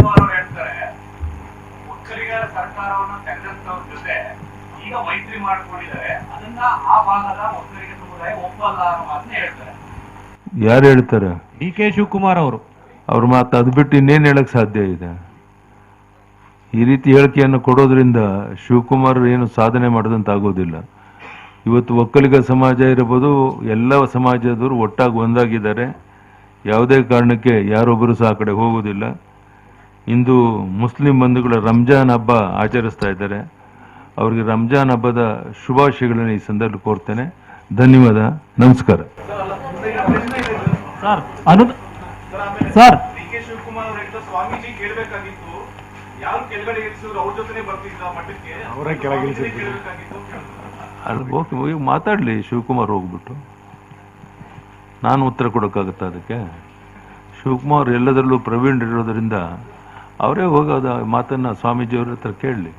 ಅವರು ಹೇಳ್ತಾರೆ ಒಕ್ಕಲಿಗರ ಸರ್ಕಾರವನ್ನು ತೆಗೆದಂತವ್ರ ಜೊತೆ ಈಗ ಮೈತ್ರಿ ಮಾಡಿಕೊಂಡಿದ್ದಾರೆ. ಅದನ್ನ ಆ ಭಾಗದ ಒಕ್ಕಲಿಗ ಸಮುದಾಯ ಒಪ್ಪಲ್ಲ ಅನ್ನೋ ಮಾತನ್ನ ಹೇಳ್ತಾರೆ. ಯಾರು ಹೇಳ್ತಾರೆ? ಡಿ ಕೆ ಶಿವಕುಮಾರ್ ಅವರು. ಅವ್ರ ಮಾತು ಅದು ಬಿಟ್ಟು ಇನ್ನೇನು ಹೇಳಕ್ ಸಾಧ್ಯ ಇದೆ? ಈ ರೀತಿ ಹೇಳಿಕೆಯನ್ನು ಕೊಡೋದ್ರಿಂದ ಶಿವಕುಮಾರ್ ಏನು ಸಾಧನೆ ಮಾಡಿದಂತ ಆಗೋದಿಲ್ಲ. ಇವತ್ತು ಒಕ್ಕಲಿಗ ಸಮಾಜ ಇರಬಹುದು ಎಲ್ಲ ಸಮಾಜದವರು ಒಟ್ಟಾಗಿ ಒಂದಾಗಿದ್ದಾರೆ. ಯಾವುದೇ ಕಾರಣಕ್ಕೆ ಯಾರೊಬ್ಬರು ಸಹ ಆ ಕಡೆ ಹೋಗೋದಿಲ್ಲ. ಇಂದು ಮುಸ್ಲಿಂ ಬಂಧುಗಳ ರಂಜಾನ್ ಹಬ್ಬ ಆಚರಿಸ್ತಾ ಇದ್ದಾರೆ. ಅವರಿಗೆ ರಂಜಾನ್ ಹಬ್ಬದ ಶುಭಾಶಯಗಳನ್ನು ಈ ಸಂದರ್ಭ ಕೋರ್ತೇನೆ. ಧನ್ಯವಾದ. ನಮಸ್ಕಾರ. ಸರ್ ಹೋಗಿ ಮಾತಾಡಲಿ. ಶಿವಕುಮಾರ್ ಹೋಗ್ಬಿಟ್ಟು. ನಾನು ಉತ್ತರ ಕೊಡೋಕ್ಕಾಗುತ್ತಾ ಅದಕ್ಕೆ? ಶಿವಕುಮಾರ್ ಎಲ್ಲದರಲ್ಲೂ ಪ್ರವೀಣ್ ಇರೋದರಿಂದ ಅವರೇ ಹೋಗೋದು ಮಾತನ್ನ ಸ್ವಾಮೀಜಿಯವ್ರ ಹತ್ರ ಕೇಳಲಿ